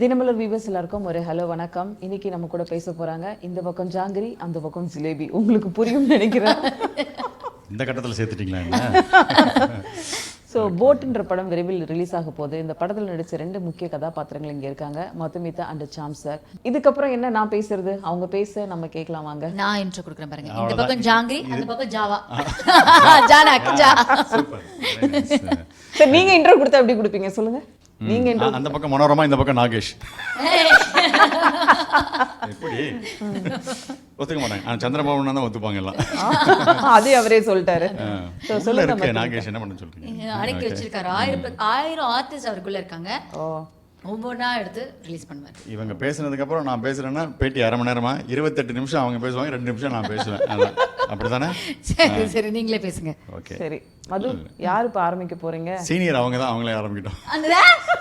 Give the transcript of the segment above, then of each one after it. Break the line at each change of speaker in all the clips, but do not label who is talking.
Dinamalar viewers எல்லாருக்கும் ஒரு hello வணக்கம். இன்னைக்கு நம்ம கூட பேச போறாங்க. இந்த பக்கம் ஜாங்கிரி அந்த பக்கம் ஜிலேபி. உங்களுக்கு புரியும் நினைக்கிறேன்.
இந்த கட்டத்தில் சேர்த்துட்டீங்களா என்ன?
ஸோ போட்டுன்ற படம் விரைவில் ரிலீஸ் ஆக போகுது. இந்த படத்தில் நடிச்ச ரெண்டு முக்கிய கதாபாத்திரங்கள் இங்க இருக்காங்க. Madhumitha and Sam sir. இதுக்கப்புறம் என்ன நான் பேசுறது? அவங்க பேச நம்ம கேட்கலாம் வாங்க.
நான் இன்ட்ரோ கொடுக்குறேன் பாருங்க. இந்த பக்கம் ஜாங்கிரி அந்த பக்கம் ஜாவா. ஜானாக் ஜா.
சரி நீங்க இன்ட்ரோ கொடுத்தா எப்படி கொடுப்பீங்க? சொல்லுங்க. நீங்க
அந்த பக்கம் மனோரமா இந்த பக்கம் நாகேஷ். எப்படி? ஒத்துக்க மாட்டாங்க. ஆ, சந்திரபாபுனா தான் ஒத்துப்பாங்க எல்லாம்.
அதே அவரே சொல்லிட்டாரு. சொல்லுங்க
இருக்கு நாகேஷ் என்ன பண்ண சொல்றீங்க?
அடக்கி வச்சிருக்காரு. ஆயிரம் ஆயிரம் ஆர்டிஸ்ட் அவருக்குள்ள இருக்காங்க. ஒவ்வொன்றா எடுத்து ரிலீஸ் பண்ணுவார்.
இவங்க பேசுனதுக்கு அப்புறம் நான் பேசுறேன்னா பேட்டி அரை மணி நேரமா? இருபத்தெட்டு நிமிஷம் அவங்க பேசுவாங்க ரெண்டு நிமிஷம் நான் பேசுவேன். அதான். அப்படிதானே
சரி சரி நீங்களே பேசுங்க.
ஓகே.
சரி. மது யாரு இப்ப ஆரம்பிக்க போறீங்க?
சீனியர் அவங்க தான் அவங்களே ஆரம்பிக்கிட்டோம்.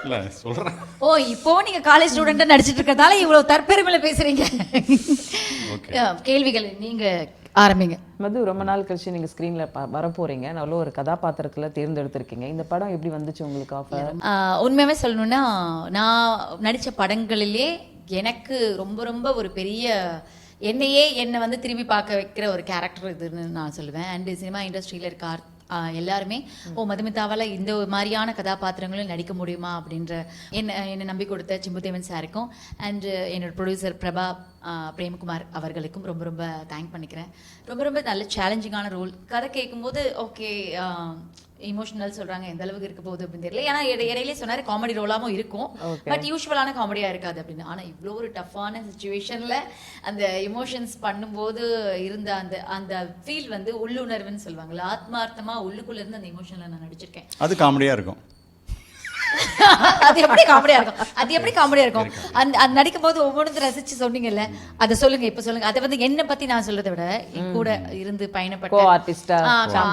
இல்ல சொல்றேன்.
ஓ இப்போ நீங்க காலேஜ் ஸ்டூடெண்டா நடிச்சிட்டு இருக்கறதால இவ்வளவு தற்பெருமையில பேசுறீங்க. கேள்விகள் நீங்க ஆரம்பிங்க.
மது ரொம்ப நாள் கழிச்சு நீங்க ஸ்க்ரீன்ல வர நல்ல ஒரு கதாபாத்திரத்துல தேர்ந்தெடுத்திருக்கீங்க. இந்த படம் எப்படி வந்துச்சு உங்களுக்கு ஆஃபர்
ஆஹ் உண்மையாவே சொல்லணும்னா நான் நடித்த படங்களிலே எனக்கு ரொம்ப ரொம்ப ஒரு பெரிய என்னையே என்னை வந்து திரும்பி பார்க்க வைக்கிற ஒரு கேரக்டர் இதுன்னு நான் சொல்லுவேன். அண்ட் சினிமா இண்டஸ்ட்ரியில் இருக்க எல்லாருமே ஓ மதுமிதாவால் இந்த மாதிரியான கதாபாத்திரங்களும் நடிக்க முடியுமா? அப்படின்ற என்ன என்னை நம்பி கொடுத்த சிம்புதேவன் சாருக்கும் அண்ட் என்னோட ப்ரொடியூசர் பிரபா பிரேம்குமார் அவர்களுக்கும் ரொம்ப ரொம்ப தேங்க் பண்ணிக்கிறேன். ரொம்ப ரொம்ப நல்ல சேலஞ்சிங்கான ரோல் கதை கேட்கும்போது ஓகே இமோஷனல் சொல்றாங்க எந்த அளவுக்கு இருக்க போகுது அப்படின்னு தெரியல. ஏன்னா இடை- இடையிலே சொன்னாரு காமெடி ரோலாவும் இருக்கும். பட் யூஸ்வலான காமெடியா இருக்காது அப்படின்னு. ஆனா இவ்வளோ ஒரு டஃப்பான சுச்சுவேஷன்ல அந்த இமோஷன்ஸ் பண்ணும்போது இருந்த அந்த அந்த ஃபீல் வந்து உள்ளுணர்வுன்னு சொல்லுவாங்கல்ல ஆத்மார்த்தமா உள்ளுக்குள்ள இருந்து அந்த இமோஷன்ல நான் நடிச்சிருக்கேன்.
அது காமெடியா இருக்கும்.
அது எப்படி காமெடியா இருக்கும்? அது எப்படி காமெடியா இருக்கும்? அந்த அது நடிக்கும் போது ஒவ்வொன்றும் ரசிச்சு சொன்னீங்கல்ல அதை சொல்லுங்க இப்ப சொல்லுங்க. அதை வந்து என்ன பத்தி நான் சொல்றதை விட என் கூட இருந்து
கோ
பயணப்பட்ட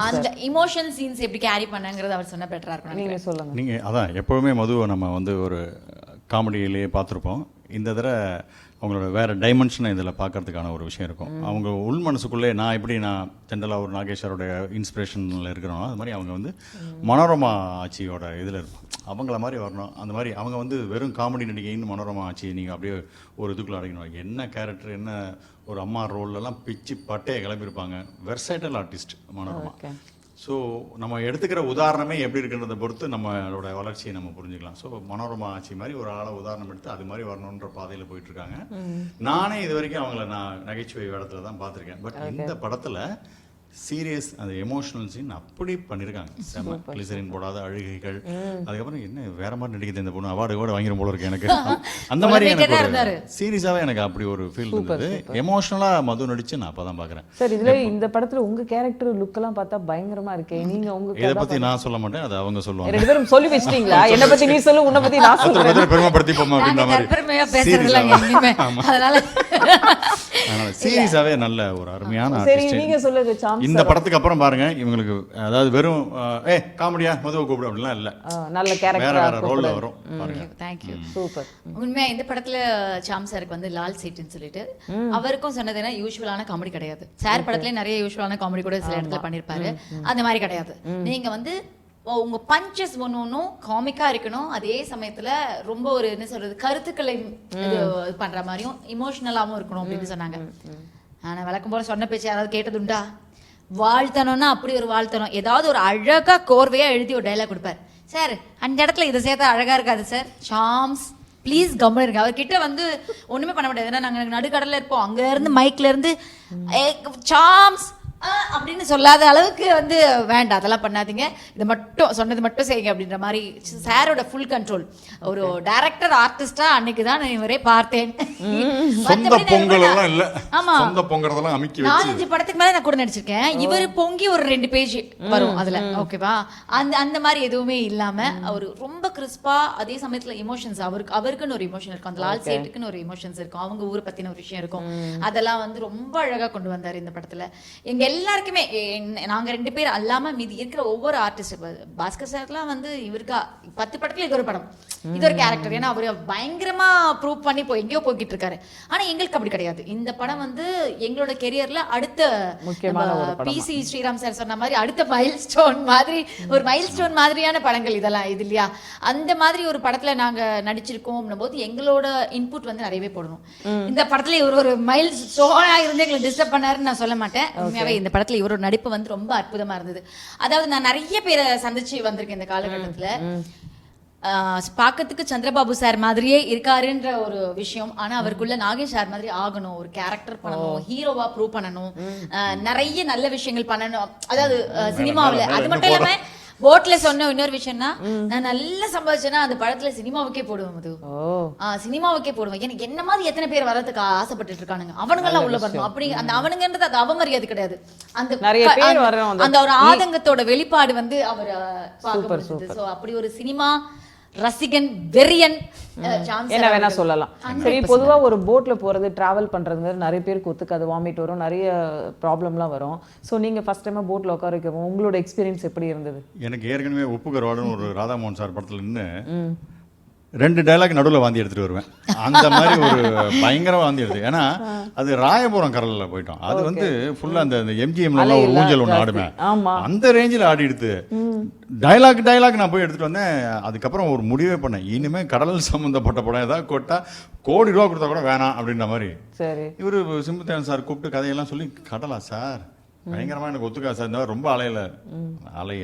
அந்த இமோஷன் சீன்ஸ் எப்படி கேரி பண்ணங்கிறது அவர் சொன்னா பெட்டரா இருக்கும்
நீங்க சொல்லுங்க.
நீங்கள் அதான் எப்போவுமே மதுவை நம்ம வந்து ஒரு காமெடியிலேயே பார்த்துருப்போம். இந்த தடவை அவங்களோட வேறு டைமென்ஷனை இதில் பார்க்கறதுக்கான ஒரு விஷயம் இருக்கும். அவங்க உள் மனசுக்குள்ளே நான் எப்படி நான் ஜென்ரலாக ஒரு நாகேஸ்வரோட இன்ஸ்பிரேஷனில் இருக்கிறோம் அது மாதிரி அவங்க வந்து மனோரமா ஆட்சியோட இதில் இருப்பாங்க. அவங்கள மாதிரி வரணும். அந்த மாதிரி அவங்க வந்து வெறும் காமெடி நடிகைன்னு மனோரமா ஆட்சி நீங்கள் அப்படியே ஒரு இதுக்குள்ள அடைக்கணும். என்ன கேரக்டர் என்ன ஒரு அம்மா ரோல்லலாம் பிச்சு பட்டையை கிளம்பியிருப்பாங்க வெர்சைட்டல் ஆர்டிஸ்ட் மனோரமா. ஸோ நம்ம எடுத்துக்கிற உதாரணமே எப்படி இருக்குன்றதை பொறுத்து நம்மளோட வளர்ச்சியை நம்ம புரிஞ்சுக்கலாம். ஸோ மனோரமா ஆட்சி மாதிரி ஒரு ஆளை உதாரணம் எடுத்து அது மாதிரி வரணுன்ற பாதையில் போயிட்டு இருக்காங்க நானே இது வரைக்கும் அவங்கள நான் நகைச்சுவை இடத்துல தான் பார்த்துருக்கேன். பட் இந்த படத்தில் சீரியஸ் அந்த எமோஷனல் சீன் அப்படி பண்ணியிருக்காங்க செம கிளிசரின் போடாத அழுகைகள். அதுக்கப்புறம் என்ன வேற மாதிரி நடிக்குது இந்த பொண்ணு? அவார்டு கூட வாங்கிரும் போல இருக்கு எனக்கு. அந்த மாதிரி எனக்கு சீரியஸாகவே எனக்கு அப்படி ஒரு ஃபீல் இருந்தது. எமோஷனலாக மது நடிச்சு நான் அப்போ தான் பார்க்குறேன்
சார் இதுல இந்த படத்துல உங்க கேரக்டர் லுக் எல்லாம் பார்த்தா பயங்கரமா இருக்கே. நீங்க உங்க
இதை பற்றி நான் சொல்ல மாட்டேன் அதை அவங்க சொல்லுவாங்க.
ரெண்டு பேரும் சொல்லி வச்சிட்டீங்களா? என்ன பத்தி நீ சொல்லு உன்னை பத்தி நான் சொல்றேன்.
ஒருத்தர் பெருமைப்படுத்திப்போமா அப்படின்ற மாதிரி.
அதனால
சீரியஸாவே நல்ல ஒரு அருமையான
சரி. நீங்க சொல்லுங்க சாம்.
இந்த படத்துக்கு அப்புறம் பாருங்க இவங்களுக்கு அதாவது வெறும் ஏ காமெடியா மதுவை கூப்பிடு அப்படிலாம் இல்ல.
நல்ல
வேற
கேரக்டரா
வேற ரோல்ல வரும் பாருங்க.
தேங்க்யூ
சூப்பர்
உண்மையா இந்த படத்துல சாம் சாருக்கு வந்து லால் சீட்டுன்னு சொல்லிட்டு அவருக்கும் சொன்னது என்ன யூஸ்வலான காமெடி கிடையாது. சார் படத்துல நிறைய யூஸ்வலான காமெடி கூட சில இடத்துல பண்ணிருப்பாரு. அந்த மாதிரி கிடையாது. நீங்க வந்து உங்க பஞ்சஸ் ஒன்று ஒன்றும் காமிக்கா இருக்கணும் அதே சமயத்துல ரொம்ப ஒரு என்ன சொல்றது கருத்துக்களை இது பண்ற மாதிரியும் இமோஷனலாவும் இருக்கணும் அப்படின்னு சொன்னாங்க. ஆனா வழக்கம் போல சொன்ன பேச்சு யாராவது கேட்டதுண்டா? வாழ்த்தணும்னா அப்படி ஒரு வாழ்த்தணும். ஏதாவது ஒரு அழகாக கோர்வையாக எழுதி ஒரு டைலாக் கொடுப்பார். சார் அந்த இடத்துல இதை சேர்த்தா அழகாக இருக்காது சார். ஷாம்ஸ் ப்ளீஸ் கம்முன்னு இருங்க. அவர்கிட்ட வந்து ஒன்றுமே பண்ண முடியாது. ஏன்னா நாங்கள் நடுக்கடலில் இருப்போம். அங்கேருந்து இருந்து சாம்ஸ் அப்படின்னு சொல்லாத அளவுக்கு வந்து வேண்டாம். அதெல்லாம் பண்ணாதீங்க. இது மட்டும் சொன்னது மட்டும் செய்யுங்க அப்படின்ற மாதிரி சாரோட ஃபுல் கண்ட்ரோல் ஒரு டைரக்டர் ஆர்டிஸ்டா அன்னைக்கு தான் நான் இவரே பார்த்தேன்.
சொந்த
மத்தபடி நான்
பொங்கல்
இவரை-
எல்லாம் இல்ல.
ஆமா.
சொந்த பொங்கறதெல்லாம் அமுக்கி வச்சு.
நாலஞ்சு படத்துக்கு மேல நான் கூட நடிச்சிருக்கேன். இவர் பொங்கி ஒரு ரெண்டு பேஜ் வரும் அதுல. ஓகேவா அந்த அந்த மாதிரி எதுவுமே இல்லாம அவர் ரொம்ப கிறிஸ்பா அதே சமயத்துல எமோஷன்ஸ் அவருக்கு அவருக்குன்னு ஒரு எமோஷன் இருக்கும். அந்த லால் சேட்டுக்குன்னு ஒரு எமோஷன்ஸ் இருக்கும். அவங்க ஊரை பத்தின ஒரு விஷயம் இருக்கும். அதெல்லாம் வந்து ரொம்ப அழகா கொண்டு வந்தாரு இந்த படத்துல. எங்க எல்லாருக்குமே நாங்க ரெண்டு பேர் அல்லாம மீதி இருக்கிற ஒவ்வொரு ஆர்டிஸ்ட் பாஸ்கர் சார்லாம் வந்து இவருக்கா பத்து படத்துல இது ஒரு படம். இது ஒரு கேரக்டர் ஏன்னா அவரு பயங்கரமா ப்ரூவ் பண்ணி போய் எங்கேயோ போய்கிட்டு இருக்காரு. ஆனா எங்களுக்கு அப்படி கிடையாது. இந்த படம் வந்து எங்களோட கெரியர்ல அடுத்த
முக்கியமான ஒரு படமா.
பி சி ஸ்ரீராம் சார் சொன்ன மாதிரி அடுத்த மைல் ஸ்டோன் மாதிரி ஒரு மைல் ஸ்டோன் மாதிரியான படங்கள் இதெல்லாம் இது இல்லையா? அந்த மாதிரி ஒரு படத்துல நாங்க நடிச்சிருக்கோம் போது எங்களோட இன்புட் வந்து நிறையவே போடணும். இந்த படத்துல இவர் ஒரு மைல் ஸ்டோனா இருந்து எங்களை டிஸ்டர்ப் பண்ணாருன்னு நான் சொல்ல மாட்டேன். உண்மையாவே இந்த படத்துல இவரோட நடிப்பு வந்து ரொம்ப அற்புதமா இருந்தது. அதாவது நான் நிறைய பேரை சந்திச்சு வந்திருக்கேன் இந்த காலகட்டத்துல. பார்க்கறதுக்கு சந்திரபாபு சார் மாதிரியே இருக்காருன்ற ஒரு விஷயம். ஆனா அவருக்குள்ள நாகேஷ் சார் மாதிரி ஆகணும் ஒரு கேரக்டர் பண்ணணும் ஹீரோவா ப்ரூவ் பண்ணணும். நிறைய நல்ல விஷயங்கள் பண்ணணும். அதாவது சினிமாவுல. அது மட்டும் இல்லாம போட்ல சொன்ன இன்னொரு விஷயம்னா நான் நல்லா சம்பாதிச்சேன்னா அந்த படத்துல சினிமாவுக்கே போடுவேன் மது. சினிமாவுக்கே போடுவேன். எனக்கு என்ன மாதிரி எத்தனை பேர் வரதுக்கு ஆசைப்பட்டுட்டு இருக்கானுங்க. அவனுங்க எல்லாம் உள்ள வரணும். அப்படி அந்த அவனுங்கன்றது அது அவமரியாதை கிடையாது. அந்த அந்த- ஒரு ஆதங்கத்தோட வெளிப்பாடு வந்து அவர் அப்படி ஒரு சினிமா ரசிகன் வெறியன்
என்ன வேணா. சொல்லலாம். சரி பொதுவா ஒரு போட்ல போறது டிராவல் பண்றது நிறைய பேருக்கு ஒத்துக்காது. வாமிட் வரும் நிறைய ப்ராப்ளம்லாம் வரும். சோ நீங்க ஃபர்ஸ்ட் டைமா போட்ல உட்கார வைக்கவும் உங்களோட எக்ஸ்பீரியன்ஸ் எப்படி இருந்தது?
எனக்கு ஏற்கனவே உப்பு கருவாடுன்னு ஒரு ராதாமோகன் சார் படத்துல நின்று ரெண்டு டைலாக் நடுவில் வாந்தி எடுத்துட்டு வருவேன். அந்த மாதிரி ஒரு பயங்கர வாந்தி எடுத்து ஏன்னா அது ராயபுரம் கடல்ல போயிட்டோம். அது வந்து ஃபுல்லா அந்த எம்ஜிஎம்ல
அலை
ஒரு ஊஞ்சல் ஒன்று. ஆடுவேன். அந்த ரேஞ்சில் ஆடி எடுத்து டைலாக் டைலாக் நான் போய் எடுத்துட்டு வந்தேன். அதுக்கப்புறம் ஒரு முடிவே பண்ணேன். இனிமே கடல் சம்பந்தப்பட்ட படம் ஏதாவது கொட்டா கோடி ரூபா கொடுத்தா கூட வேணாம் அப்படின்ற மாதிரி. இவர் சிம்புத்தேவன் சார் கூப்பிட்டு கதையெல்லாம் சொல்லி கடலா சார் பயங்கரமா எனக்கு ஒத்துக்கா சார். இந்த மாதிரி ரொம்ப அலையில அலை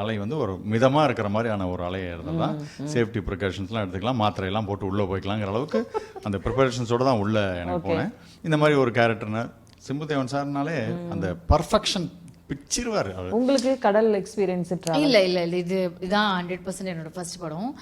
அலை வந்து ஒரு மிதமா இருக்கிற மாதிரியான ஒரு அலையை இருந்தால் சேஃப்டி ப்ரிகாஷன்ஸ்லாம் எடுத்துக்கலாம். மாத்திரையெல்லாம் போட்டு உள்ள போய்க்கலாங்கிற அளவுக்கு அந்த ப்ரிப்பரேஷன்ஸோட தான் உள்ள எனக்கு போனேன். இந்த மாதிரி ஒரு கேரக்டர்னா சிம்புத்தேவன் சார்னாலே அந்த பர்ஃபெக்ஷன் பிச்சிருவார்
உங்களுக்கு கடல் எக்ஸ்பீரியன்ஸ்
இல்ல இல்ல இல்ல. இது இதான் ஹண்ட்ரட் பர்சன்ட் என்னோட ஃபர்ஸ்ட் படம்.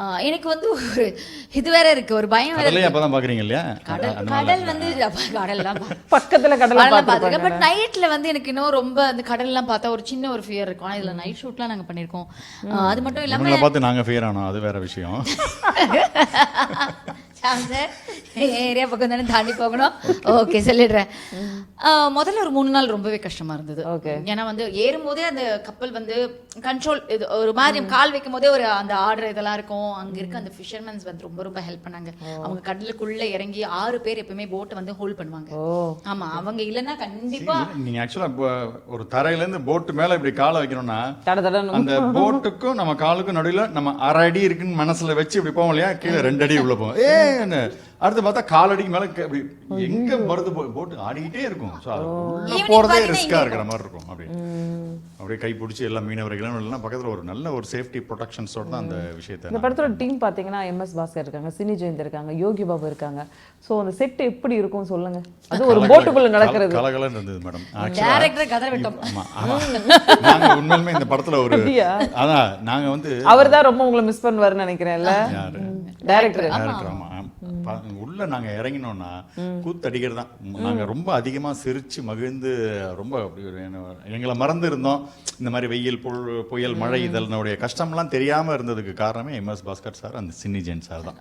ஆஹ் எனக்கு வந்து ஒரு இது வேற இருக்கு. ஒரு பயம் வேற
கடலையே அப்பதான் பாக்குறீங்க இல்லையா?
கடல் கடல் வந்து கடல்லாம்
பக்கத்துல கடலை
பாத்துருக்கேன் பட் நைட்ல வந்து எனக்கு இன்னும் ரொம்ப அந்த கடல்லாம் பார்த்தா ஒரு சின்ன ஒரு ஃபியர் இருக்கும். ஆனா இதுல நைட் ஷூட்லாம் நாங்க பண்ணிருக்கோம். ஆஹ் அது மட்டும் இல்லாம
பார்த்து நாங்க ஃபெயர் ஆனோம். அது வேற விஷயம்.
ஏரியா பக்கம் தானே தாண்டி போகணும். ஓகே சொல்லிடுறேன். முதல்ல ஒரு மூணு நாள் ரொம்பவே கஷ்டமா இருந்தது. ஏன்னா வந்து ஏறும்போதே அந்த கப்பல் வந்து கண்ட்ரோல் இது ஒரு மாதிரி கால் வைக்கும் போதே ஒரு அந்த ஆர்டர் இதெல்லாம் இருக்கும். அங்க இருக்க அந்த ஃபிஷர்மேன்ஸ் வந்து ரொம்ப ரொம்ப ஹெல்ப் பண்ணாங்க. அவங்க கடலுக்குள்ள இறங்கி ஆறு பேர் எப்பவுமே போட்டை வந்து ஹோல்ட் பண்ணுவாங்க. ஆமா அவங்க இல்லைன்னா கண்டிப்பா
நீங்க ஆக்சுவலா ஒரு தரையில இருந்து போட்டு மேல இப்படி காலை வைக்கணும்னா அந்த போட்டுக்கும் நம்ம காலுக்கும் நடுவுல நம்ம அரை அடி இருக்குன்னு மனசுல வச்சு இப்படி போவோம் இல்லையா? கீழே ரெண்டு அடி உள்ள போவோம். ஏ அடுத்து பார்த்தா கால் அடிக்கு மேல அப்படி எங்க போ- போட்டு ஆடிக்கிட்டே இருக்கும். ஸோ அது உள்ள
Evening
போறதே ரிஸ்கா இருக்கிற மாதிரி இருக்கும் அப்படி. அப்படியே கை பிடிச்சி எல்லா மீனவர்களும் இல்லைன்னா பக்கத்துல ஒரு நல்ல ஒரு சேஃப்டி ப்ரொடெக்ஷன்ஸோட தான் அந்த விஷயத்தை
இந்த படத்தோட டீம் பாத்தீங்கன்னா எம்எஸ் பாஸ்கர் இருக்காங்க சினி ஜெயந்த் இருக்காங்க யோகி பாபு இருக்காங்க. சோ அந்த செட் எப்படி இருக்கும் சொல்லுங்க. அது ஒரு போட்டுக்குள்ள நடக்கிறது.
கலகலன்னு இருந்தது மேடம்.
டேரக்டர் விட்டோம்.
நாங்க உண்மையிலுமே இந்த படத்துல ஒரு? அதான் நாங்க வந்து
அவர் தான் ரொம்ப உங்களை மிஸ் பண்ணுவாருன்னு நினைக்கிறேன்ல. டைரக்டர்
டேரக்டர் ஆமா. உள்ள நாங்க இறங்கினோம்னா கூத்து அடிக்கிறது தான் நாங்க ரொம்ப அதிகமா சிரிச்சு மகிழ்ந்து ரொம்ப எங்களை மறந்து இருந்தோம் இந்த மாதிரி வெயில் புயல் மழை இதனுடைய கஷ்டம்லாம் தெரியாம இருந்ததுக்கு காரணமே எம்எஸ் பாஸ்கர் சார் அந்த சின்னி ஜெயின் சார் தான்.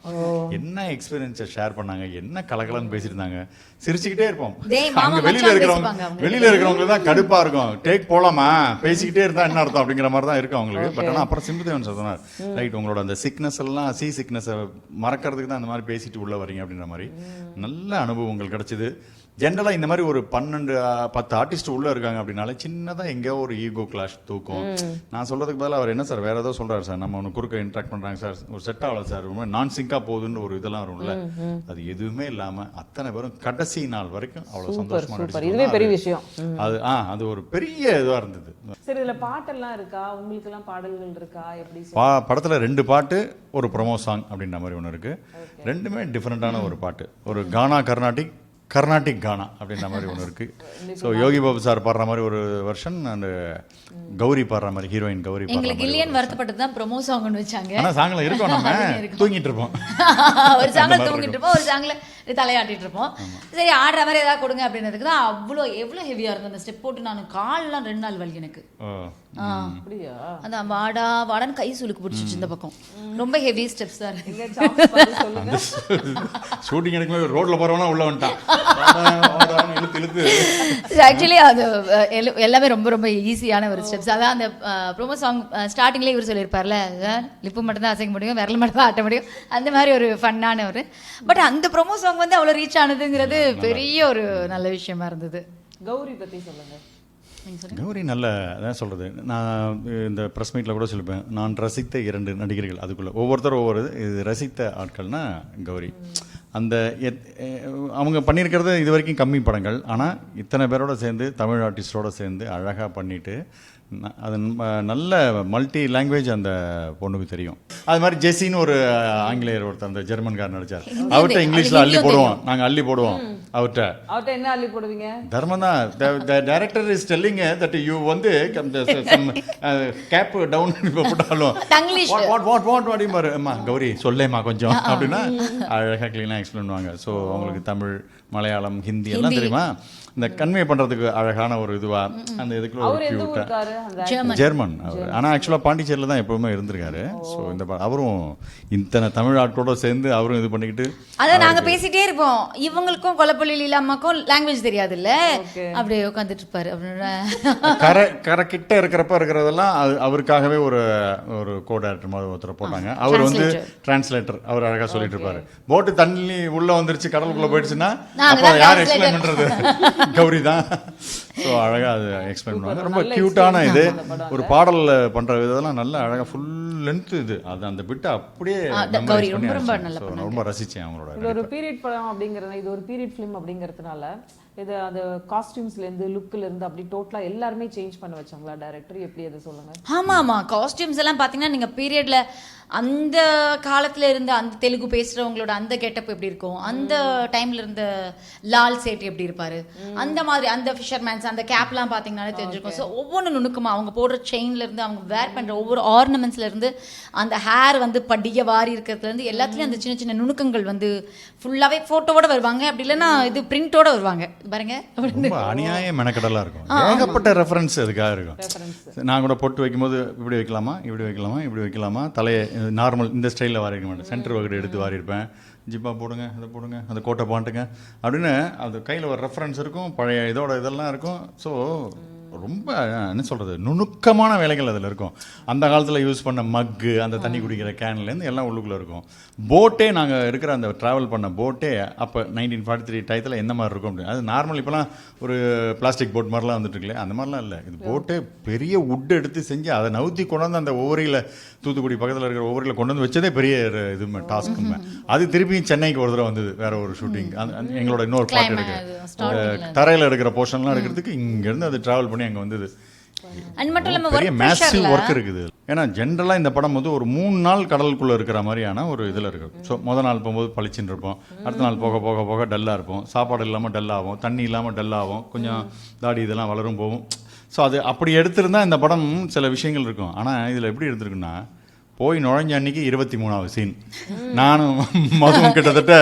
என்ன எக்ஸ்பீரியன்ஸை ஷேர் பண்ணாங்க? என்ன கலகலன்னு பேசியிருந்தாங்க? சிரிச்சுக்கிட்டே இருப்போம். அங்க வெளியில இருக்கிறவங்க. வெளியில இருக்கிறவங்களுக்கு தான் கடுப்பா இருக்கும். டேக் போலாமா? பேசிக்கிட்டே இருந்தா என்ன அர்த்தம்? அப்படிங்கிற மாதிரி தான் இருக்கு அவங்களுக்கு. பட் ஆனா அப்புறம் சிம்புதேவன் சொன்னார். ரைட் உங்களோட அந்த சிக்னஸ் எல்லாம் சி சிக்னஸ் மறக்கிறதுக்கு தான் அந்த மாதிரி பேசிட்டு உள்ள வரீங்க அப்படின்ற மாதிரி. நல்ல அனுபவங்கள் கிடைச்சது. ஜென்ரலா இந்த மாதிரி ஒரு பன்னெண்டு பத்து ஆர்டிஸ்ட் உள்ள இருக்காங்க அப்படின்னாலே சின்னதா எங்கேயோ ஒரு ஈகோ கிளாஷ் தூக்கும். நான் சொல்றதுக்கு பதிலா அவர் என்ன சார் வேற ஏதோ சொல்றாரு சார் நம்ம ஒன்று குறுக்க இன்ட்ராக்ட் பண்றாங்க சார் ஒரு செட் ஆகல சார் ரொம்ப நான் சிங்கா போகுதுன்னு ஒரு இதெல்லாம் வரும்ல. அது எதுவுமே இல்லாம அத்தனை பேரும் கடைசி நாள் வரைக்கும் அவ்வளவு
சூப்பர்
சந்தோஷமா
சூப்பர்
நடிச்சிருந்தாங்க.
இதுவே பெரிய
அது-
விஷயம்.
அது ஆ அது ஒரு பெரிய இதுவா இருந்தது.
சரி இதுல பாட்டெல்லாம் இருக்கா? உங்களுக்கு எல்லாம் பாடல்கள் இருக்கா? எப்படி
பா படத்துல ரெண்டு பாட்டு ஒரு ப்ரொமோ சாங் அப்படின்ற மாதிரி ஒன்று இருக்கு. ரெண்டுமே டிஃப்ரெண்ட்டான ஒரு பாட்டு. ஒரு கானா கர்நாடிக் கர்நாடிக் கானா அப்படின்ற மாதிரி ஒன்று இருக்கு. ஸோ யோகி பாபு சார் பாடுற மாதிரி ஒரு வெர்ஷன் அண்ட் கௌரி பாடுற மாதிரி ஹீரோயின் கௌரி
எங்களுக்கு
மாதிரி
இல்லையன்னு வருத்தப்பட்டு தான் ப்ரொமோ சாங்னு வச்சாங்க.
ஆனா சாங்ல இருக்கோம் நம்ம. தூங்கிட்டு இருப்போம்.
ஒரு சாங்ல தூங்கிட்டு இருப்போம். ஒரு சாங்ல தலையாட்டிட்டு இருப்போம். சரி ஆடுற மாதிரி ஏதாவது கொடுங்க அப்படின்றதுக்கு தான் அவ்வளோ எவ்வளோ ஹெவியா இருந்தது. அந்த ஸ்டெப் போட்டு நான் கால்லாம் ரெண்டு நாள் வலி எனக்கு. அந்த வாடா வாடான்னு கை சுளுக்கு பிடிச்சிச்சு இந்த பக்கம். ரொம்ப ஹெவி ஸ்டெப்ஸ் தான்
ஷூட்டிங் எடுக்கும்போது ரோட்ல போறவனா உள்ள வந்துட்டான்.
ஆக்சுவலி அது எல்லாமே ரொம்ப ரொம்ப ஈஸியான ஒரு ஸ்டெப்ஸ் அதான் அந்த ப்ரோமோ சாங் ஸ்டார்டிங்லேயே இவர் சொல்லியிருப்பார்ல லிப்பு மட்டும் தான் அசைக்க முடியும் விரல் மட்டும் தான் ஆட்ட முடியும். அந்த மாதிரி ஒரு ஃபன்னான ஒரு. பட் அந்த ப்ரோமோ சாங் வந்து அவ்வளோ ரீச் ஆனதுங்கிறது பெரிய ஒரு நல்ல விஷயமா இருந்தது.
கௌரி பத்தி சொல்லுங்க.
கௌரி நல்ல அதான் சொல்கிறது நான் இந்த ப்ரெஸ் மீட்டில் கூட சொல்லிப்பேன். நான் ரசித்த இரண்டு நடிகர்கள் அதுக்குள்ளே. ஒவ்வொருத்தரும் ஒவ்வொரு இது ரசித்த ஆட்கள்னா கௌரி. அந்த எத்- அவங்க பண்ணியிருக்கிறது இது வரைக்கும் கம்மி படங்கள். ஆனால் இத்தனை பேரோட சேர்ந்து தமிழ் ஆர்டிஸ்டோடு சேர்ந்து அழகாக பண்ணிவிட்டு அது நல்ல மல்டி லாங்குவேஜ் அந்த பொண்ணுக்கு தெரியும். அது மாதிரி ஜெஸின்னு ஒரு ஆங்கிலேயர் ஒருத்தர் அந்த ஜெர்மன்கார் நடிச்சார். அவர்கிட்ட இங்கிலீஷில் அள்ளி போடுவோம். நாங்கள் அள்ளி போடுவோம். அவர்கிட்ட
அவர்கிட்ட என்ன அள்ளி போடுவீங்க?
தர்மம் தான். Director is telling that you வந்து கேப் டவுன் இப்போ போட்டாலும்.
Tanglish
what what what what வாடிமாரு அம்மா கௌரி சொல்லேம்மா கொஞ்சம். அப்படின்னா அழகாக க்ளீனாக எக்ஸ்பிளைன் பண்ணுவாங்க. ஸோ அவங்களுக்கு தமிழ் மலையாளம் ஹிந்தி எல்லாம் தெரியுமா? இந்த கன்வே பண்ணுறதுக்கு அழகான ஒரு இதுவா அந்த இதுக்குள்ள ஒரு க்யூட்டாக
ஜெர்மன்
அவர் ஆனால் ஆக்சுவலாக பாண்டிச்சேரியில் தான் எப்பவுமே இருந்திருக்காரு. ஸோ இந்த அவரும் இத்தனை தமிழ் ஆட்களோட சேர்ந்து அவரும் இது பண்ணிக்கிட்டு
அதான் நாங்க பேசிட்டே இருப்போம். இவங்களுக்கும் கொலப்பள்ளி லீலாமாக்கும் லாங்குவேஜ் தெரியாதுல்ல? அப்படியே உட்காந்துட்டு இருப்பாரு. அப்படின்னு
கரை கரை கிட்ட இருக்கிறப்ப இருக்கிறதெல்லாம் அது அவருக்காகவே ஒரு ஒரு கோ டேரக்டர் மாதிரி ஒருத்தரை போட்டாங்க. அவர் வந்து டிரான்ஸ்லேட்டர் அவர் அழகா சொல்லிட்டு இருப்பாரு. போட்டு தண்ணி உள்ள வந்துருச்சு கடலுக்குள்ள போயிடுச்சுன்னா யார். எக்ஸ்பிளைன் பண்றது? கௌரி தான். ஸோ அழகா அது எக்ஸ்பிளைன் பண்ணுவாங்க ரொம்ப கியூட்டான இது. ஒரு பாடல்ல பண்ற இதெல்லாம் நல்ல அழகா ஃபுல் லென்த் இது. அது அந்த பிட்டை அப்படியே
ரொம்ப
ரசிச்சேன் அவங்களோட
இது ஒரு பீரியட் படம் அப்படிங்கிறது இது ஒரு பீரியட் ஃபிலிம் அப்படிங்கிறதுனால இது அந்த காஸ்டியூம்ஸ்ல இருந்து லுக்ல இருந்து அப்படி டோட்டலா எல்லாருமே சேஞ்ச் பண்ண வச்சாங்களா டைரக்டர் எப்படி அதை சொல்லுங்க?
ஆமா ஆமா. காஸ்டியூம்ஸ் எல்லாம் பாத்தீங்கன்னா நீங்க பீரியட்ல அந்த காலத்துல இருந்த அந்த தெலுங்கு பேசுறவங்களோட அந்த கெட்டப் எப்படி இருக்கும்? அந்த டைம்ல இருந்த லால் சேட் எப்படி இருப்பாரு? அந்த மாதிரி அந்த ஃபிஷர்மேன்ஸ் அந்த கேப்லாம் பாத்தீங்கன்னாலே தெரிஞ்சிருக்கும். ஸோ ஒவ்வொன்று நுணுக்கமா அவங்க போடுற செயின்ல இருந்து அவங்க வேர் பண்ற ஒவ்வொரு ஆர்னமெண்ட்ஸ்ல இருந்து அந்த ஹேர் வந்து படிய வாரி இருக்கிறதுல இருந்து எல்லாத்துலயும் அந்த சின்ன சின்ன நுணுக்கங்கள் வந்து ஃபுல்லாவே போட்டோவோட வருவாங்க. அப்படி இல்லைன்னா இது பிரிண்டோட வருவாங்க. பாருங்க
ரொம்ப அநியாய மெனக்கடலாக இருக்கும். ஏகப்பட்ட ரெஃபரன்ஸ் அதுக்காக இருக்கும். நான் கூட பொட்டு வைக்கும்போது இப்படி வைக்கலாமா இப்படி வைக்கலாமா இப்படி வைக்கலாமா? தலையை நார்மல் இந்த ஸ்டைலில் வாரிக்க மாட்டேன். சென்டர் வகடு எடுத்து வாரியிருப்பேன். ஜிப்பா போடுங்க அதை போடுங்க அந்த கோட்டை பாட்டுங்க. அப்படின்னு அது கையில் ஒரு ரெஃபரன்ஸ் இருக்கும் பழைய இதோட இதெல்லாம் இருக்கும். ஸோ ரொம்ப என்ன சொல்கிறது நுணுக்கமான வேலைகள் அதில் இருக்கும். அந்த காலத்தில் யூஸ் பண்ண மக்கு அந்த தண்ணி குடிக்கிற கேன்லேருந்து எல்லாம் உள்ளுக்குள்ளே இருக்கும். போட்டே நாங்கள் இருக்கிற அந்த ட்ராவல் பண்ண போட்டே அப்போ நைன்டீன் ஃபார்ட்டி த்ரீ டயத்தில் எந்த மாதிரி இருக்கும்? அப்படின்னு அது நார்மல் இப்போலாம் ஒரு பிளாஸ்டிக் போட் மாதிரிலாம் வந்துட்டு இருக்குல்ல? அந்த மாதிரிலாம் இல்லை. இது போட்டே பெரிய உட் எடுத்து செஞ்சு அதை நவுத்தி கொண்டாந்து அந்த ஓவரியில் தூத்துக்குடி பக்கத்தில் இருக்கிற ஓவரியில் கொண்டு வந்து வச்சதே பெரிய இது டாஸ்க்குமே அது திருப்பியும் சென்னைக்கு ஒரு தடவை வந்தது வேற ஒரு ஷூட்டிங் எங்களோட இன்னொரு பாட்டு எடுக்க தரையில் எடுக்கிற போர்ஷன்லாம் எடுக்கிறதுக்கு இங்கேருந்து அது ட்ராவல் பண்ணி அங்கே வந்தது. பெரிய மேசிவ் ஒர்க் இருக்குது ஏன்னா ஜென்ரலாக இந்த படம் வந்து ஒரு மூணு நாள் கடலுக்குள்ளே இருக்கிற மாதிரியான ஒரு இதில் இருக்குது ஸோ முத நாள் போகும்போது பளிச்சுன்னு இருப்போம். அடுத்த நாள் போக போக போக டல்லாக இருப்போம். சாப்பாடு இல்லாமல் டல் ஆகும் தண்ணி இல்லாமல் டல் ஆகும் கொஞ்சம் தாடி இதெல்லாம் வளரும் போகும். ஸோ அது அப்படி எடுத்திருந்தா இந்த படம் சில விஷயங்கள் இருக்கும். ஆனால் இதில் எப்படி எடுத்திருக்குன்னா போய் நுழைஞ்ச அன்னைக்கு இருபத்தி மூணாவது சீன் நானும் மதுவும் கிட்டத்தட்ட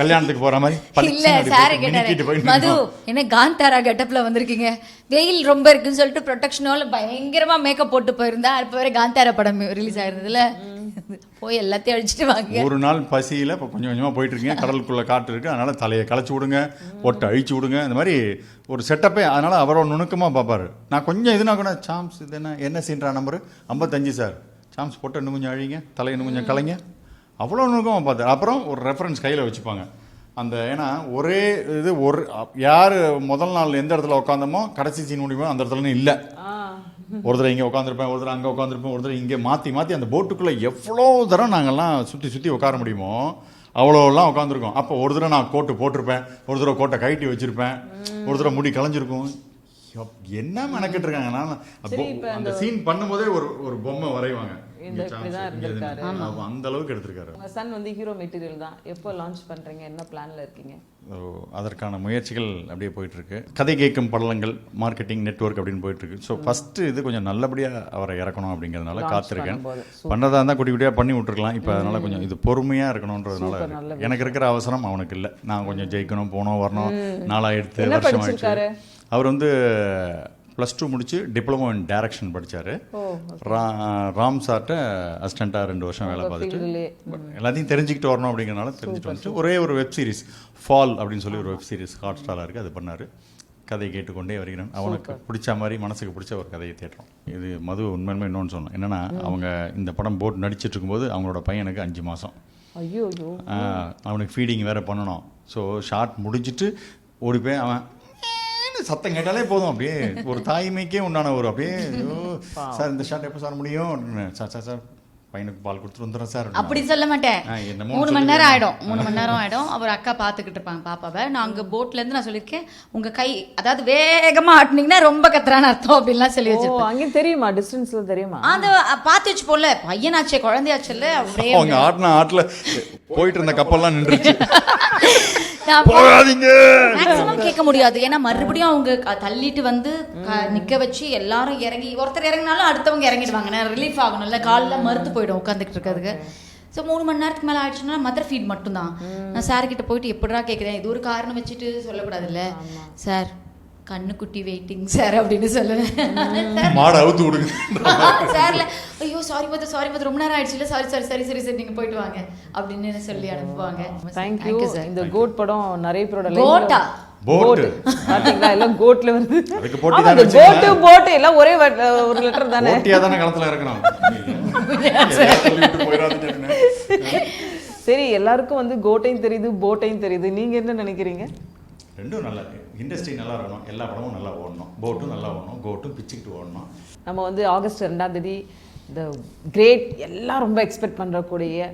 கல்யாணத்துக்கு போகிற மாதிரி
இல்ல சார் கேட்டாரு. மது. என்ன காந்தாரா கெட்டப்ல வந்திருக்கீங்க? வெயில் ரொம்ப இருக்குன்னு சொல்லிட்டு ப்ரொடெக்ஷனோல பயங்கரமா மேக்கப் போட்டு போயிருந்தா அப்ப வேற காந்தாரா படம் ரிலீஸ் ஆயிருந்ததுல. போய் எல்லாத்தையும் அழிச்சிட்டு வாங்க.
ஒரு நாள் பசியில் இப்போ கொஞ்சம் கொஞ்சமாக போயிட்டு இருக்கீங்க. கடலுக்குள்ளே காட்டு இருக்குது அதனால் தலையை களைச்சி விடுங்க பொட்டை அழிச்சு விடுங்க. இந்த மாதிரி ஒரு செட்டப்பே அதனால் அவரோட நுணுக்கமாக பார்ப்பாரு. நான் கொஞ்சம் இதுனா கூட சாம்ஸ் இது என்ன என்ன சீன்றா நம்பரு ஐம்பத்தஞ்சு சார் சாம்ஸ் பொட்டை இன்னும் கொஞ்சம் அழிங்க தலை இன்னும் கொஞ்சம் கலைங்க. அவ்வளோ நுணுக்கமாக பார்த்தாரு. அப்புறம் ஒரு ரெஃபரன்ஸ் கையில் வச்சுப்பாங்க. அந்த ஏன்னா ஒரே இது ஒரு யார் முதல் நாள் எந்த இடத்துல உட்காந்தமோ கடைசி சீன் முடியுமோ அந்த இடத்துலன்னு இல்லை. ஒருத்தர் இங்கே உட்காந்துருப்பேன் ஒருத்தர் அங்கே உட்காந்துருப்பேன் ஒருத்தர் இங்கே மாற்றி மாற்றி அந்த போட்டுக்குள்ளே எவ்வளோ தரம் நாங்கள்லாம் சுற்றி சுற்றி உட்கார முடியுமோ அவ்வளோலாம் உட்காந்துருக்கோம் அப்போ ஒரு தடவை நான் கோட்டு போட்டிருப்பேன் ஒரு தடவை கோட்டை கழட்டி வச்சிருப்பேன் ஒரு தடவை முடி கலைஞ்சிருக்கும் என்ன மெனக்கிட்டு இருக்காங்க? நான் அப்போ அந்த சீன் பண்ணும்போதே ஒரு ஒரு பொம்மை வரைவாங்க. அந்த அளவுக்கு எடுத்திருக்காரு.
உங்க சன் வந்து ஹீரோ மெட்டீரியல் தான். எப்போ லான்ச் பண்றீங்க? என்ன பிளான்ல இருக்கீங்க?
அதற்கான முயற்சிகள் அப்படியே போயிட்டு இருக்கு கதை கேட்கும் படலங்கள் மார்க்கெட்டிங் நெட்வொர்க் அப்படின்னு போயிட்டு இருக்கு ஸோ ஃபர்ஸ்ட் இது கொஞ்சம் நல்லபடியாக அவரை இறக்கணும் அப்படிங்கிறதுனால காத்திருக்கேன். பண்ணதா இருந்தால் குட்டி குட்டியாக பண்ணி விட்டுருக்கலாம். இப்போ அதனால கொஞ்சம் இது பொறுமையாக இருக்கணுன்றதுனால. எனக்கு இருக்கிற அவசரம் அவனுக்கு இல்லை. நான் கொஞ்சம் ஜெயிக்கணும் போகணும் வரணும் நாளாயிடுத்து
என்ன
வருஷம்? ஆயிடுச்சு அவர் வந்து ப்ளஸ் டூ முடிச்சு டிப்ளமோ இன் டைரக்ஷன் படிச்சாரு.
ஓ
ரா ராம் சார்ட்ட அசிஸ்டண்ட்டாக ரெண்டு வருஷம் வேலை பார்த்துட்டு எல்லாத்தையும் தெரிஞ்சுக்கிட்டு வரணும் அப்படிங்கிறனால தெரிஞ்சுட்டு வந்துட்டு ஒரே ஒரு வெப் சீரிஸ் ஃபால் அப்படின்னு சொல்லி ஒரு வெப் சீரிஸ் ஹாட் ஸ்டாரில் இருக்குது அது பண்ணார். கதையை கேட்டுக்கொண்டே வருகிறேன். அவனுக்கு பிடிச்ச மாதிரி மனசுக்கு பிடிச்ச ஒரு கதையை தேடுறோம். இது மது உண்மையுமே இன்னொன்று சொன்னோம் என்னென்னா அவங்க இந்த படம் போட்டு நடிச்சிட்டு இருக்கும்போது அவங்களோட பையனுக்கு அஞ்சு மாதம்
ஐயோ
அவனுக்கு ஃபீடிங் வேறு பண்ணணும். ஸோ ஷார்ட் முடிஞ்சிட்டு ஓடி போய் அவன் சத்தம் கேட்டாலே போதும். அப்படியே ஒரு தாய்மைக்கே உண்டான ஒரு அப்படியே சார் இந்த ஷார்ட் எப்போ சார் முடியும்? சார் சார் சார் பையனுக்கு பால் கொடுத்துட்டு வந்துடுறேன் சார்.
அப்படி சொல்ல மாட்டேன். மூணு மணி. நேரம் ஆயிடும். மூணு மணி நேரம் ஆயிடும். அவர் அக்கா பாத்துக்கிட்டு இருப்பாங்க பாப்பாவை. நான் அங்க போட்ல இருந்து நான் சொல்லியிருக்கேன் உங்க கை அதாவது வேகமா ஆட்டுனீங்கன்னா ரொம்ப கத்துறான்னு அர்த்தம் அப்படின்லாம் சொல்லி
ஓ
வச்சிருப்பேன்.
அங்கேயும் தெரியுமா? டிஸ்டன்ஸ்ல தெரியுமா?
அந்த பார்த்து வச்சு போல பையனாச்சே குழந்தையாச்சுல்ல அப்படியே
அவங்க ஆட்டின ஆட்டில் போயிட்டு இருந்த கப்பல்லாம் நின்றுச்சு.
நான்
போகாதீங்க.
மேக்ஸிமம் கேட்க முடியாது. ஏன்னா மறுபடியும் அவங்க தள்ளிட்டு வந்து க- நிக்க வச்சு எல்லாரும் இறங்கி ஒருத்தர் இறங்கினாலும் அடுத்தவங்க இறங்கிடுவாங்க. நான் ரிலீஃப் ஆகணும்ல. காலில் மறுத்து போயிடும் உட்காந்துக்கிட்டு இருக்கிறதுக்கு. ஸோ மூணு மணி நேரத்துக்கு மேலே ஆயிடுச்சுன்னா மதர் ஃபீட் மட்டும்தான். நான் சார் கிட்ட போயிட்டு எப்படிடா கேட்குறேன் இது ஒரு காரணம் வச்சுட்டு சொல்லக்கூடாதுல்ல? சார் கண்ணுக்குட்டி வெயிட்டிங் சார் அப்படின்னு சொல்லுவேன்.
மாடை அவுத்து விடுங்க.
சார்ல ஐயோ சாரி மது சாரி மது ரொம்ப நேரம் ஆயிடுச்சுல சாரி சாரி சரி சரி சரி நீங்க போயிட்டு வாங்க. அப்படின்னு சொல்லி அனுப்புவாங்க.
தேங்க்யூ
சார்
இந்த கோட் படம் நிறைய பேரோட
கோட்டா
போட்டு
பாத்தீங்களா? எல்லாம் கோட்ல வந்து
அதுக்கு போட்டி தானே
கோட்டு போட்டு எல்லாம் ஒரே ஒரு லெட்டர் தானே?
போட்டியா தானே களத்துல இருக்கணும்? எதையாவது சொல்லிவிட்டு போயிடாதீங்க
சரி எல்லாருக்கும் வந்து கோட்டையும் தெரியுது போட்டையும் தெரியுது. நீங்க என்ன நினைக்கிறீங்க?
ரெண்டும் நல்லா இண்டஸ்ட்ரி நல்லா இருக்கணும். எல்லா படமும் நல்லா ஓடணும். போட்டும் நல்லா ஓடணும். கோட்டும் பிச்சுக்கிட்டு ஓடணும்.
நம்ம வந்து ஆகஸ்ட் ரெண்டாம் தேதி இந்த கிரேட் எல்லாம் ரொம்ப எக்ஸ்பெக்ட் பண்ணுறக்கூடிய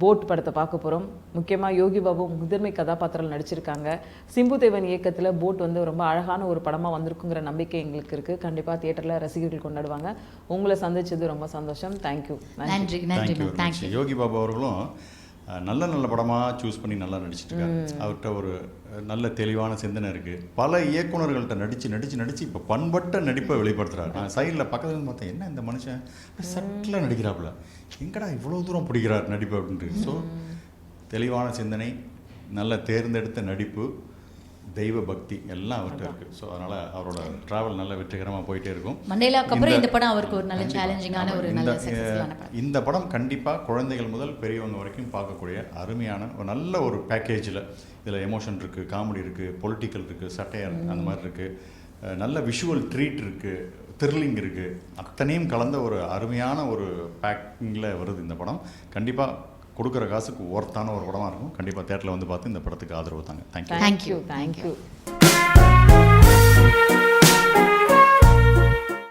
போட் படத்தை பார்க்க போகிறோம் முக்கியமாக யோகி பாபு முதன்மை கதாபாத்திரம் நடிச்சிருக்காங்க. சிம்பு தேவன் இயக்கத்தில் போட் வந்து ரொம்ப அழகான ஒரு படமாக வந்திருக்குங்கிற நம்பிக்கை எங்களுக்கு இருக்குது கண்டிப்பாக தியேட்டரில் ரசிகர்கள் கொண்டாடுவாங்க. உங்களை சந்திச்சது ரொம்ப சந்தோஷம். தேங்க்யூ
நன்றி நன்றி
யோகி பாபு அவர்களும் நல்ல நல்ல படமாக சூஸ் பண்ணி நல்லா நடிச்சிட்டு இருக்காரு அவர்கிட்ட ஒரு நல்ல தெளிவான சிந்தனை இருக்கு. பல இயக்குனர்கள்ட்ட நடிச்சு நடிச்சு நடிச்சு இப்போ பண்பட்ட நடிப்பை வெளிப்படுத்துறாரு. நான் சைடில் பக்கத்துல பார்த்தேன் என்ன இந்த மனுஷன்? சட்டில் நடிக்கிறாப்புல. எங்கடா இவ்வளோ தூரம் பிடிக்கிறார் நடிப்பு? அப்படின்ட்டு. ஸோ தெளிவான சிந்தனை நல்ல தேர்ந்தெடுத்த நடிப்பு தெய்வ பக்தி எல்லாம் அவர்கிட்ட இருக்கு. ஸோ அதனால அவரோட டிராவல் நல்ல வெற்றிகரமாக போயிட்டே இருக்கும்.
அப்புறம் இந்த படம் அவருக்கு ஒரு நல்ல. சேலஞ்சிங்கான ஒரு நல்ல
இந்த,
சக்சஸ்ஃபுல்லான படம்.
இந்த படம் கண்டிப்பாக குழந்தைகள் முதல் பெரியவங்க வரைக்கும் பார்க்கக்கூடிய அருமையான ஒரு நல்ல ஒரு பேக்கேஜில் இதில் எமோஷன் இருக்குது காமெடி இருக்குது பொலிட்டிக்கல் இருக்குது சட்டையர் அந்த மாதிரி இருக்குது நல்ல விஷுவல் ட்ரீட் இருக்குது த்ரில்லிங் இருக்குது அத்தனையும் கலந்த ஒரு அருமையான ஒரு பேக்கிங்கில் வருது இந்த படம். கண்டிப்பாக கொடுக்குற காசுக்கு ஒர்த்தான ஒரு படமாக இருக்கும். கண்டிப்பாக தேட்டரில் வந்து பார்த்து இந்த படத்துக்கு ஆதரவு தாங்க. Thank you
Thank you.
தேங்க்யூ